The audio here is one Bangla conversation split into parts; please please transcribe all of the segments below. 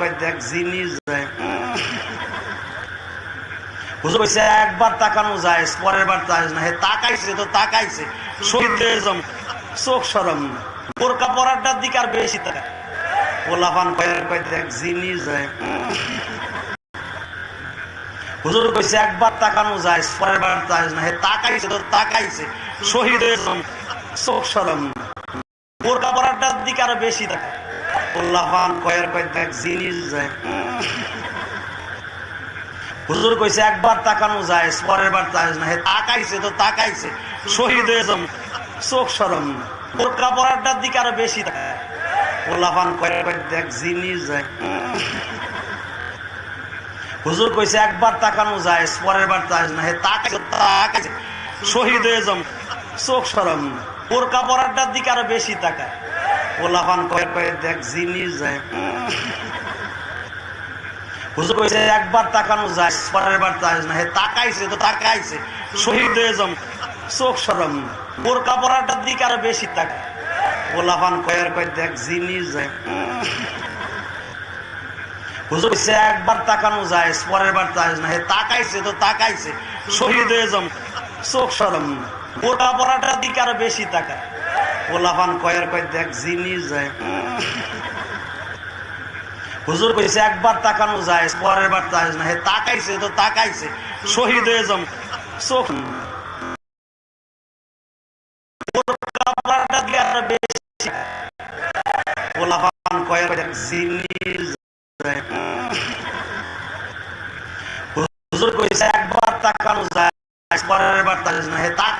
কয় দেখ যায়। একবার তাকানো যায়, পরের বার না। হে, তাকাইছে তো তাকাইছে। চোখ সরম না। বোরকা পরারটার দিকে আর বেশি তাকায়। দেখ যায়। হুজুর কইছে, একবার তাকানো যায়, পরের বার না। হে, তাকাইছে তো তাকাইছে। শহীদ যাম চোখ সরম না। বোরকা পরারটার দিকে বেশি তাকায়। ওলাফান কয়ের কয়, দেখ জিনিস যায়। হুজুর কইছে, একবার তাকানো যায়, পরের বার না। তাকাইছে তো, তাকাইছে। শহীদ হয়ে যাম চোখ সরম। বোরকা পরারটার দিকে আরও বেশি তাকায়। ওলাফান কয়ের কয়, দেখ জিনিস যায়। হুজুর কইছে, একবার তাকানো যায়, পরের বার না। তাকাইছে তাকাইছে। শহীদ হয়ে যাম চোখ সরম। বোরকা পরারটার দিকে আরও বেশি তাকায়। ওলাফান কয়ের কয়ের দেখ জিনিস যায়। হুজুর কইছে, একবার তাকানো যায়, পরের বার তাকাইস না। হে, তাকাইছে তো তাকাইছে, শহীদ হয়ে যাম, চোখ সরম। না বোরকা পরাটার দিকে আরও বেশি তাকায় ওলাফান কয়ের কয় দেখ জিনিস যায়। হুজুর কইছে, একবার তাকানো যায়, পরের বার তাকাইস না। হে, তাকাইছে তো তাকাইছে, শহীদ হয়ে যাম, চোখ সরম। না বোরকা পরাটার দিকে আরও বেশি তাকায়। ওলাফান কয়ের কয়, দেখ জিনিস যায়। হুজুর কইছে, একবার তাকানো যায়, পরের বার তাকাইস না। হে, তাকাইছে, তো তাকাইছে। শহীদ হয়ে যাম চোখ। একবার তাকানো যায়, পরের বার তাকাইস না। হে তাকাইছে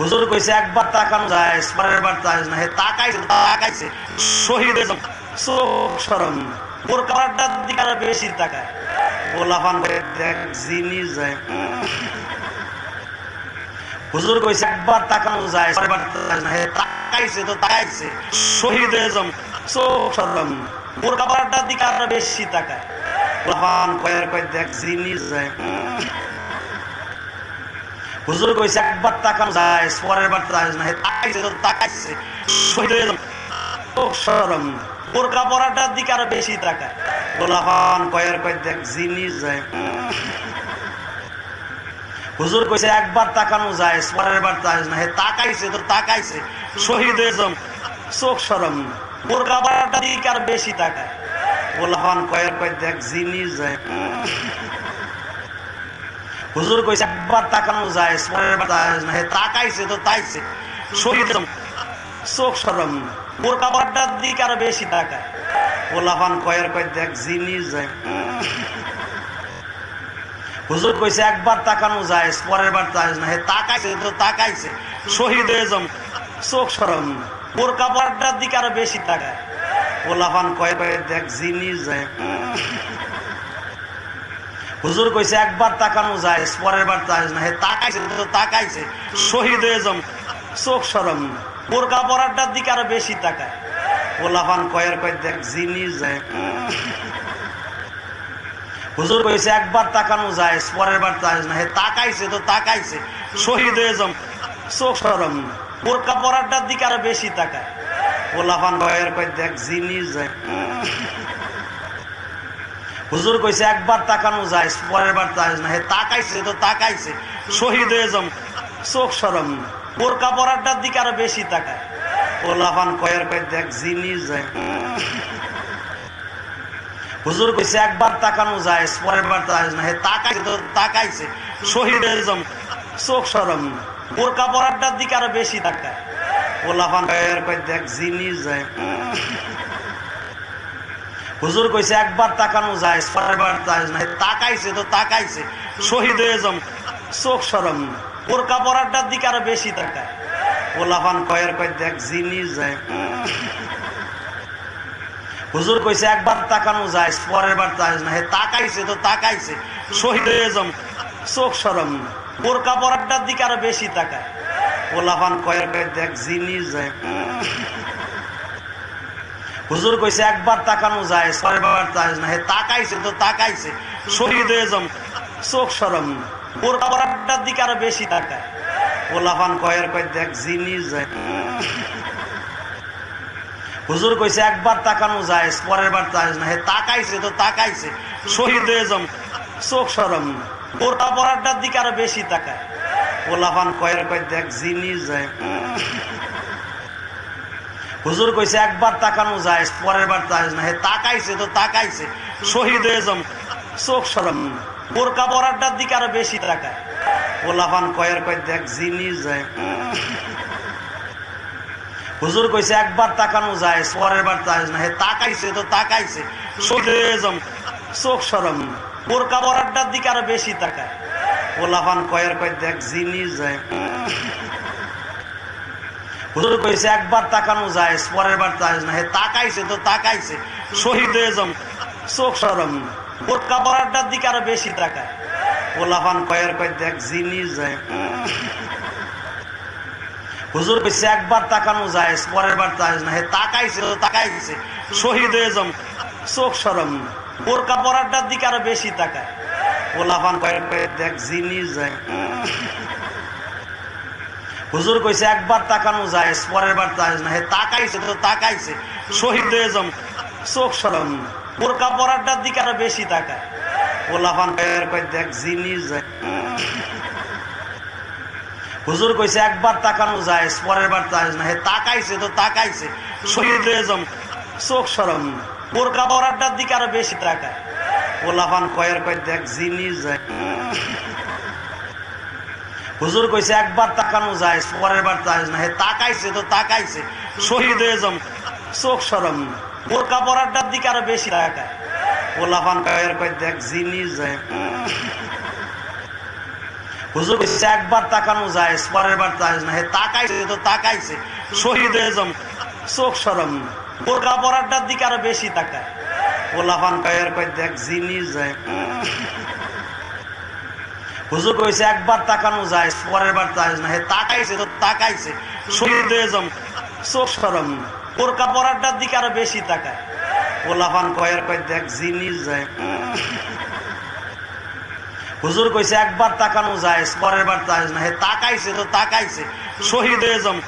হুজুর কইছে, একবার তাকানো যায় পরের বার তাকাইস না। হে তাকাইছে তাকাইছে। শহীদ যাম চোখ সরম। বোরকাটার দিকে আরও বেশি তাকায় ওলাফান দেখ জিনিস যায়। হুজুর কইছে, একবার তাকানো যায় পরেরবার তাকাইস না। হে তাকাইছে, তো তাকাইছে। শহীদ যাম চোখ সরম। বোরকাটার দিকে আরও বেশি তাকায় ওলাফান কয়ের কয় দেখ জিনিস যায়। হুজুর কইছে, একবার তাকানো, যায়, পরের বার তাকাইস না। তাকাইছে তো তাকাইছে। শহীদ হয়ে চোখ বোরকা পরাটার দিকে আরও বেশি তাকায়। গোলাফান কয়ের কয় দেখ, জিনিস যায়। হুজুর কইছে, একবার তাকানো, যায়, পরের বার তাকাইস না। তাকাইছে তো তাকাইছে। শহীদ হয়ে যাম চোখ সরম, বোরকা পরাটার দিকে আরও বেশি তাকায়। গোলাফান কয়ের কয় দেখ, জিনিস যায়। হুজুর কইছে একবার তাকানো যায় তাকাইছে তো তাইছে। যাম চোখ সরম। না বোরকা পরাটার দিকে আরও বেশি তাকায়। ওলাফান কয়ের কয় দেখ, জিনিস যায়। হুজুর কইছে, একবার তাকানো যায় পরের বার তাকাইস না। তাকাইছে তো তাকাইছে। শহীদ হয়ে যাম চোখ সরম। না বোরকা পরাটার দিকে আরও বেশি তাকায়। ওলাফান কয়ের কয় দেখ, জিনিস যায়। হুজুর কইছে, একবার তাকানো যায়, পরের বার তাকাইস না। তাকাইছে তো তাকাইছে। শহীদ হয়ে যাম চোখ সরম। না বোরকা পরাটার দিকে আরও বেশি তাকায়। ওলাফান কয়ের কয় দেখ, জিনিস যায়। হুজুর কইছে, একবার তাকানো যায়, পরের বার তাকাইস না। তাকাইছে তো তাকাইছে। শহীদ হয়ে যাম চোখ সরম। না বোরকা পরাটার দিকে আরও বেশি তাকায়। ওলাফান কয়ের কয় দেখ, জিনিস যায়। হুজুর কইছে, একবার তাকানো যায়, পরের বার তাকাইস না। হে, তাকাইছে তো তাকাইছে। শহীদ হয়ে যাম, চোখ সরম। না বোরকা পরাটার দিকে আরও বেশি তাকায়। ওলাফান কয়ের কয় দেখ, জিনিস যায়। হুজুর কইছে, একবার তাকানো যায়, পরের বার তাকাইস না। হে, তাকাইছে তো তাকাইছে। শহীদ হয়ে যাম, চোখ সরম। না বোরকা পরাটার দিকে আরও বেশি তাকায়। ওলাফান কয়ের কয় দেখ, জিনিস যায়। হুজুর কইছে, একবার তাকানো যায় পরের বার তাকাইস না। হে তাকাইছে তো তাকাইছে। শহীদ হয়ে যাম, চোখ সরম। না বোরকা দিকে আরও বেশি তাকায়। ওলাফান কয়ের কয়, দেখ জিনিস যায়। হুজুর কইছে, একবার তাকানো যায় পরের বার তাজ না তাকাইছে তো তাকাইছে। শহীদ হয়ে যাম, চোখ সরম। না বোরকা দিকে আরও বেশি তাকায়। ওলাফান কয়ের কয়েক দেখ জিনিস যায়। হুজুর কইছে, একবার তাকানো যায় পরের বার তাজ না। হে, তাকাইছে তো তাকাইছে। শহীদ হয়ে যাম, চোখ সরম। বোরকা পরারটার দিকে আরও বেশি তাকায়। ওলাফান কয়ের কয়েক দেখ জিনিস যায়। হুজুর কইছে, একবার তাকানো যায়, পরের বার তাজ না। হে, তাকাইছে তো তাকাইছে। শহীদ হয়ে যাম, চোখ সরম। বোরকা পরারটার দিকে আরও বেশি তাকায়। ওলাফান কয়ের কয়েক দেখ জিনিস যায়। হুজুর কইছে, একবার তাকানো যায়, পরের বার তাজ না। হে, তাকাইছে তো তাকাইছে। শহীদ হয়ে যাম চোখ সরম না বোরকা পরারটার দিকে আরও বেশি তাকায়। ওলাফান কয়ের কয়েক দেখ জিনিস যায়। হুজুর কইছে, একবার তাকানো যায়, পরের বার তাজ না। হে, তাকাইছে তো তাকাইছে। শহীদ হয়ে যাম চোখ সরম না বোরকা পরারটার দিকে আরও বেশি তাকায়। ওলাফান কয়ের কয়েক দেখ জিনিস যায়। হুজুর কইছে, একবার তাকানো যায়, পরের বার তাজ না। হে, তাকাইছে তো তাকাইছে, শহীদ হয়ে যাম চোখ সরম। না পরারটার দিকে আরও বেশি তাকায়। ওলাফান কয়ের কয়েক দেখ জিনিস যায়। হুজুর কইছে, একবার তাকানো যায়, পরের বার তাজ না। হে, তাকাইছে তো তাকাইছে, শহীদ হয়ে যাম চোখ সরম। না বোরকা পরারটার দিকে আরও বেশি তাকায়। ওলাফান কয়েক কয়েক দেখ জিনিস যায়। হুজুর কইছে, একবার তাকানো যায়, পরের বার তাজ না। হে, তাকাইছে তো তাকাইছে, শহীদ হয়ে যাম চোখ সরম বোরকা পরারটার দিকে আরও বেশি তাকায়। ওলাফান দেখ, জিনিস যায়। হুজুর কইছে, একবার তাকানো যায়, পরের বার তাজ না। হে, তাকাইছে তো তাকাইছে, শহীদ হয়ে যাম চোখ সরম বোরকা পরারটার দিকে আরও বেশি তাকায়। ওলাফান কয়ের কয়েক দেখ, জিনিস যায়। হুজুর কইছে, একবার তাকানো যায়, পরের বার তাজ না। হে, তাকাইছে তো তাকাইছে। শহীদ হয়ে যাম। চোখ সরম। বোরকা পরারটার দিকে আরও বেশি তাকায়। ওলাফান কয়ের কয়েক দেখ জিনিস যায়। হুজুর কইছে, একবার তাকানো যায়, পরের বার তাজ না। হে, তাকাইছে তো তাকাইছে। শহীদ হয়ে যাম। চোখ সরম। না বোরকা পরারটার দিকে আরও বেশি তাকায়। ওলাফান কয়ের কয়েক দেখ জিনিস যায়। হুজুর কইছে, একবার তাকানো যায়, পরের বার তাজ না। হে, তাকাইছে তো তাকাইছে। শহীদ হয়ে যাম চোখ সরম। না বোরকা পরারটার দিকে আরও বেশি তাকায়। ওলাফান কয়ের কয়েক দেখ জিনিস যায়। হুজুর কইছে, একবার তাকানো যায়, পরের বার তাজ না। হে, তাকাইছে তো তাকাইছে। শহীদ হয়ে যাম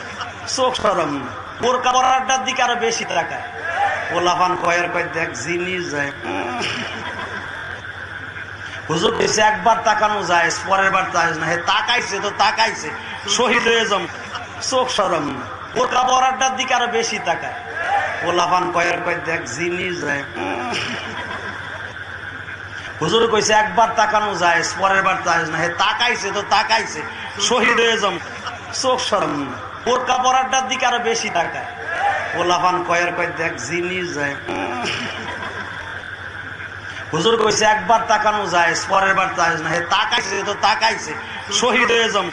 চোখ সরম। না বোরকা পরারটার দিকে আরও বেশি তাকায়। ওলাফান কয়ের কয়েক দেখ জিনিস যায়। হুজুর কইছে একবার তাকানো যায়, পরের বার তাজ না। হে, তাকাইছে তো তাকাইছে, শহীদ হয়ে যাম চোখ সরম। না বোরকা দিকে আরও বেশি তাকায়। ওলাফান কয়ের কয়েক দেখ, জিনিস যায়। হুজুর কইছে, একবার তাকানো যায়, পরের বার তাজ না। হে, তাকাইছে তো তাকাইছে, শহীদ হয়ে যাম চোখ সরম। না বোরকা দিকে আরও বেশি তাকায়। ওলাফান কয়ের কয়েক দেখ, জিনিস যায়। হুজুর কইছে একবার তাকানো যায় পরের বার তাকাইছে তো তাকাইছে। শহীদ হয়ে যাম